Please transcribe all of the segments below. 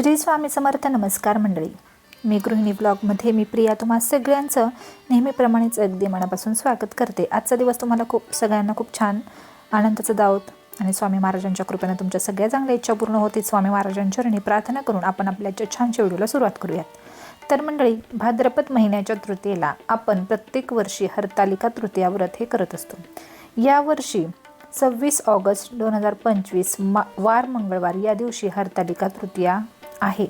श्री स्वामी समर्थ नमस्कार मंडळी. मी गृहिणी ब्लॉगमध्ये मी प्रिया. तुम्हा सगळ्यांचं नेहमीप्रमाणेच अगदी मनापासून स्वागत करते. आजचा दिवस तुम्हाला खूप सगळ्यांना खूप छान आनंदाचं दावत आणि स्वामी महाराजांच्या कृपेनं तुमच्या सगळ्या चांगल्या इच्छा पूर्ण होतील. स्वामी महाराजांच्या चरणी प्रार्थना करून आपण आपल्या आजच्या छानशा व्हिडिओला सुरुवात करूयात. तर मंडळी भाद्रपद महिन्याच्या तृतीयेला आपण प्रत्येक वर्षी हरतालिका तृतीया व्रत हे करत असतो. यावर्षी सव्वीस ऑगस्ट दोन हजार पंचवीस मा वार मंगळवार या दिवशी हरतालिका तृतीया आहे.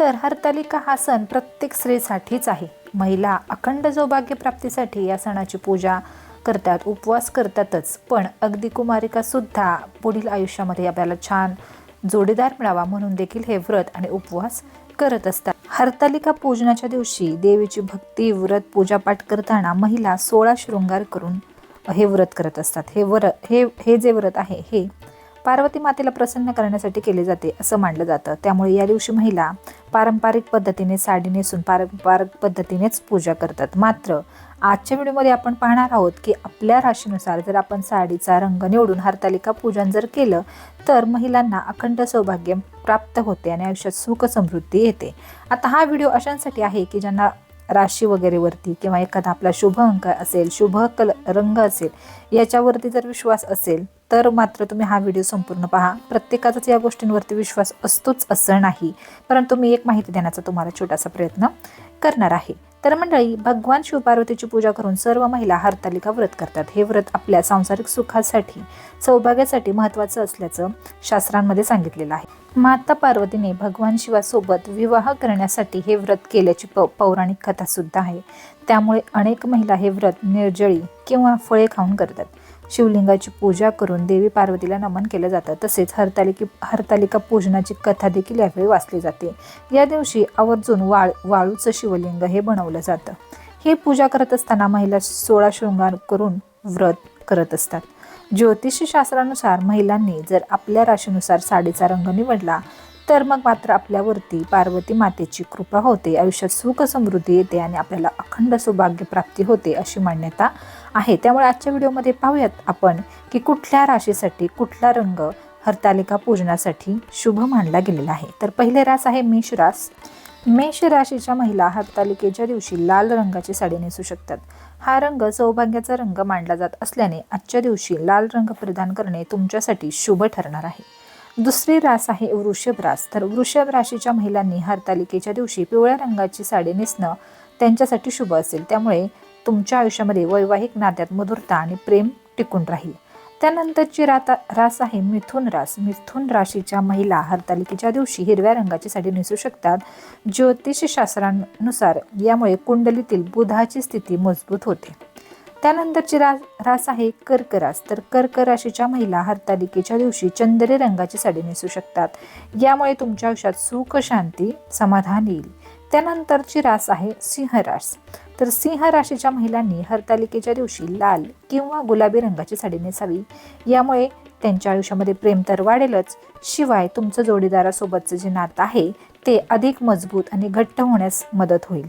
तर हरतालिका हा सण प्रत्येक स्त्रीसाठीच आहे. महिला अखंड सौभाग्यप्राप्तीसाठी या सणाची पूजा करतात उपवास करतातच. पण अगदी कुमारिकासुद्धा पुढील आयुष्यामध्ये आपल्याला छान जोडीदार मिळावा म्हणून देखील हे व्रत आणि उपवास करत असतात. हरतालिका पूजनाच्या दिवशी देवीची भक्ती व्रत पूजापाठ करताना महिला सोळा शृंगार करून हे व्रत करत असतात. हे व्र हे हे जे व्रत आहे हे पार्वती मातेला प्रसन्न करण्यासाठी केले जाते असं मानलं जातं. त्यामुळे या दिवशी महिला पारंपरिक पद्धतीने साडी नेसून पारंपरिक पद्धतीनेच पूजा करतात. मात्र आजच्या व्हिडिओमध्ये आपण पाहणार आहोत की आपल्या राशीनुसार जर आपण साडीचा रंग निवडून हरतालिका पूजन जर केलं तर महिलांना अखंड सौभाग्य प्राप्त होते आणि आयुष्यात सुख समृद्धी येते. आता हा व्हिडिओ अशांसाठी आहे की ज्यांना राशी वगैरेवरती किंवा एखादा आपला शुभ अंक असेल शुभ कल रंग असेल याच्यावरती जर विश्वास असेल तर मात्र तुम्ही हा व्हिडिओ संपूर्ण पहा. प्रत्येकाचाच या गोष्टींवरती विश्वास असतोच असं नाही. परंतु मी एक माहिती देण्याचा तुम्हाला छोटासा प्रयत्न करणार आहे. तर मंडळी भगवान शिवपार्वतीची पूजा करून सर्व महिला हरतालिका व्रत करतात. हे व्रत आपल्या सांसारिक सुखासाठी सौभाग्यासाठी महत्त्वाचं असल्याचं शास्त्रांमध्ये सांगितलेलं आहे. माता पार्वतीने भगवान शिवासोबत विवाह करण्यासाठी हे व्रत केल्याची प पौराणिक कथासुद्धा आहे. त्यामुळे अनेक महिला हे व्रत निर्जळी किंवा फळे खाऊन करतात. शिवलिंगाची पूजा करून देवी पार्वतीला नमन केलं जातं. तसेच हरतालिकी हरतालिका पूजनाची कथा देखील यावेळी वाचली जाते. या दिवशी आवर्जून वाळ वाळूचं शिवलिंग हे बनवलं जातं. हे पूजा करत असताना महिला सोळा शृंगार करून व्रत करत असतात. ज्योतिषशास्त्रानुसार महिलांनी जर आपल्या राशीनुसार साडीचा रंग निवडला तर मग मात्र आपल्यावरती पार्वती मातेची कृपा होते. आयुष्यात सुख समृद्धी येते आणि आपल्याला अखंड सौभाग्य प्राप्ती होते अशी मान्यता आहे. त्यामुळे आजच्या व्हिडिओमध्ये पाहूयात आपण की कुठल्या राशीसाठी कुठला रंग हरतालिका पूजनासाठी शुभ मानला गेलेला आहे. तर पहिले रास आहे मेष रास. मेष राशीच्या महिला हरतालिकेच्या दिवशी लाल रंगाची साडी नेसू शकतात. हा रंग सौभाग्याचा रंग मानला जात असल्याने आजच्या दिवशी लाल रंग परिधान करणे तुमच्यासाठी शुभ ठरणार आहे. दुसरी रास आहे वृषभ रास. तर वृषभ राशीच्या महिलांनी हरतालिकेच्या दिवशी पिवळ्या रंगाची साडी नेसणं त्यांच्यासाठी शुभ असेल. त्यामुळे तुमच्या आयुष्यामध्ये वैवाहिक नात्यात मधुरता आणि प्रेम टिकून राहील. त्यानंतरची राता रास आहे मिथुन रास. मिथुन राशीच्या महिला हरतालिकेच्या दिवशी हिरव्या रंगाची साडी नेसू शकतात. ज्योतिषशास्त्रानुसार यामुळे कुंडलीतील बुधाची स्थिती मजबूत होते. त्यानंतरची रा रास आहे कर्क रास तर कर्क राशीच्या महिला हरतालिकेच्या दिवशी चंदरी रंगाची साडी नेसू शकतात. यामुळे तुमच्या आयुष्यात सुख शांती समाधान येईल. त्यानंतरची रास आहे सिंह रास. तर सिंह राशीच्या महिलांनी हरतालिकेच्या दिवशी लाल किंवा गुलाबी रंगाची साडी नेसावी. यामुळे त्यांच्या आयुष्यामध्ये प्रेम तर वाढेलच. शिवाय तुमचं जोडीदारासोबतचं जे नातं आहे ते अधिक मजबूत आणि घट्ट होण्यास मदत होईल.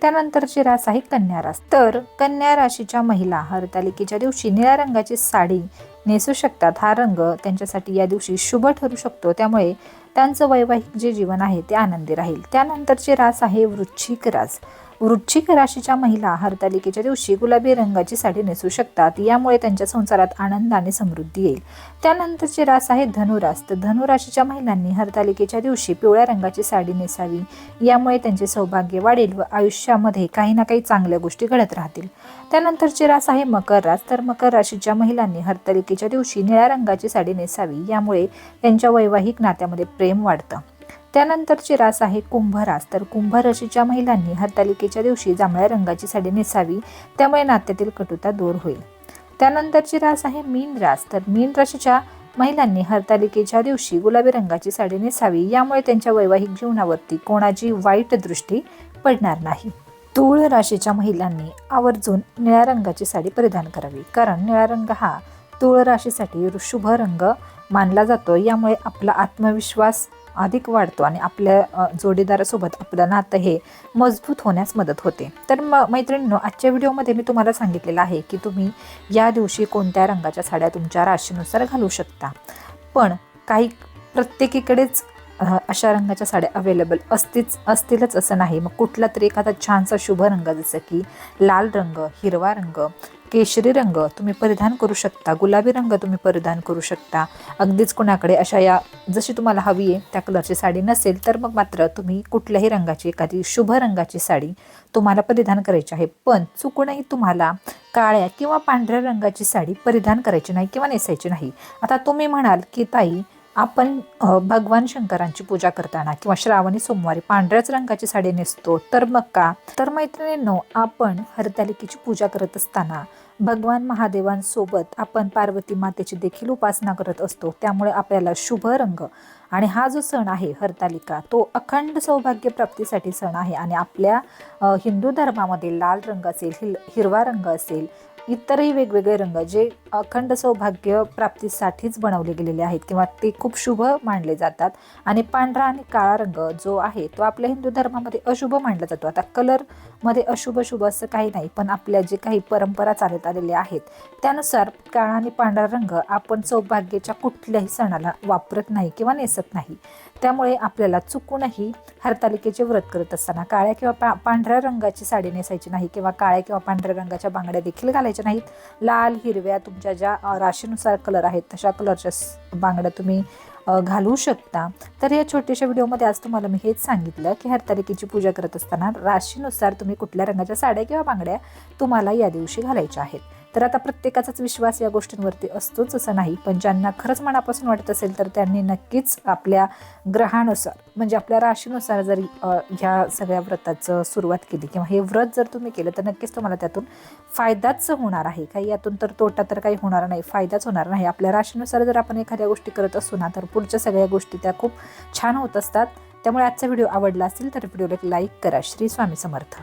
त्यानंतरची रास आहे कन्या रास. तर कन्या राशीच्या महिला हरतालिकेच्या दिवशी निळ्या रंगाची साडी नेसू शकतात. हा रंग त्यांच्यासाठी या दिवशी शुभ ठरू शकतो. त्यामुळे त्यांचं वैवाहिक जे जीवन आहे ते आनंदी राहील. त्यानंतरची रास आहे वृश्चिक रास. वृश्चिक राशीच्या महिला हरतालिकेच्या दिवशी गुलाबी रंगाची साडी नेसू शकतात. यामुळे त्यांच्या संसारात आनंद आणि समृद्धी येईल. त्यानंतरची रास आहे धनुरास. तर धनुराशीच्या महिलांनी हरतालिकेच्या दिवशी पिवळ्या रंगाची साडी नेसावी. यामुळे त्यांचे सौभाग्य वाढेल व आयुष्यामध्ये काही ना काही चांगल्या गोष्टी घडत राहतील. त्यानंतरची रास आहे मकर रास. तर मकर राशीच्या महिलांनी हरतालिकेच्या दिवशी निळ्या रंगाची साडी नेसावी. यामुळे त्यांच्या वैवाहिक नात्यामध्ये प्रेम वाढतं. त्यानंतरची रास आहे कुंभ रास. तर कुंभ राशीच्या महिलांनी हरतालिकेच्या दिवशी जांभळ्या रंगाची साडी नेसावी त्यामुळे नात्यातील कटुता दूर होईल. त्यानंतरची रास आहे मीन रास. तर मीन राशीच्या महिलांनी हरतालिकेच्या दिवशी गुलाबी रंगाची साडी नेसावी यामुळे त्यांच्या वैवाहिक जीवनावरती कोणाची वाईट दृष्टी पडणार नाही. तुळ राशीच्या महिलांनी आवर्जून निळ्या रंगाची साडी परिधान करावी कारण निळा रंग हा तुळ राशीसाठी शुभ रंग मानला जातो यामुळे आपला आत्मविश्वास अधिक वाढतो आणि आपल्या जोडीदारासोबत आपलं नातं हे मजबूत होण्यास मदत होते. तर म मैत्रिणींनो आजच्या व्हिडिओमध्ये मी तुम्हाला सांगितलेलं आहे की तुम्ही या दिवशी कोणत्या रंगाच्या साड्या तुमच्या राशीनुसार घालू शकता. पण काही प्रत्येकीकडेच अशा रंगाच्या साड्या अवेलेबल असतीच असतीलच असं नाही. मग कुठला तरी एखादा छानसा शुभ रंग जसं की लाल रंग हिरवा रंग केशरी रंग तुम्ही परिधान करू शकता. गुलाबी रंग तुम्ही परिधान करू शकता. अगदीच कुणाकडे अशा या जशी तुम्हाला हवी आहे त्या कलरची साडी नसेल तर मग मात्र तुम्ही कुठल्याही रंगाची एखादी शुभ रंगाची साडी तुम्हाला परिधान करायची आहे. पण चुकूनही तुम्हाला काळ्या किंवा पांढऱ्या रंगाची साडी परिधान करायची नाही किंवा नेसायची नाही. आता तुम्ही म्हणाल की ताई आपण भगवान शंकरांची पूजा करताना किंवा श्रावणी सोमवारी पांढऱ्याच रंगाची साडी नेसतो तर मग का? तर मैत्रिणींनो आपण हरतालिकेची पूजा करत असताना भगवान महादेवांसोबत आपण पार्वती मातेची देखील उपासना करत असतो. त्यामुळे आपल्याला शुभ रंग आणि हा जो सण आहे हरतालिका तो अखंड सौभाग्य प्राप्तीसाठी सण आहे. आणि आपल्या हिंदू धर्मामध्ये लाल रंग असेल हिल हिरवा रंग असेल इतरही वेगवेगळे रंग जे अखंड सौभाग्य प्राप्तीसाठीच बनवले गेलेले आहेत किंवा ते खूप शुभ मानले जातात. आणि पांढरा आणि काळा रंग जो आहे तो आपल्या हिंदू धर्मामध्ये अशुभ मानला जातो. आता कलरमध्ये अशुभ शुभ असं काही नाही पण आपल्या जे काही परंपरा चालत आलेल्या आहेत त्यानुसार काळा आणि पांढरा रंग आपण सौभाग्याच्या कुठल्याही सणाला वापरत नाही किंवा नेसत नाही. त्यामुळे आपल्याला चुकूनही हरतालिकेचे व्रत करत असताना काळ्या किंवा पा पांढऱ्या रंगाची साडी नेसायची नाही किंवा काळ्या किंवा पांढऱ्या रंगाच्या बांगड्या देखील घालायच्या नाहीत. लाल हिरव्या तुमच्या ज्या राशीनुसार कलर आहेत तशा कलरच्या बांगड्या तुम्ही घालू शकता. तर या छोट्याशा व्हिडिओमध्ये आज तुम्हाला मी हेच सांगितलं की हरतालिकेची पूजा करत असताना राशीनुसार तुम्ही कुठल्या रंगाच्या साड्या किंवा बांगड्या तुम्हाला या दिवशी घालायच्या आहेत. तर आता प्रत्येकाचाच विश्वास या गोष्टींवरती असतोच असं नाही. पण ज्यांना खरंच मनापासून वाटत असेल तर त्यांनी नक्कीच आपल्या ग्रहानुसार म्हणजे आपल्या राशीनुसार जर ह्या सगळ्या व्रताचं सुरुवात केली किंवा हे व्रत जर तुम्ही केलं तर नक्कीच तुम्हाला त्यातून फायदाच होणार आहे. काही यातून तर तोटा तर काही होणार नाही फायदाच होणार नाही. आपल्या राशीनुसार जर आपण एखाद्या गोष्टी करत असू ना तर पुढच्या सगळ्या गोष्टी त्या खूप छान होत असतात. त्यामुळे आजचा व्हिडिओ आवडला असेल तर व्हिडिओला एक लाईक करा. श्री स्वामी समर्थ.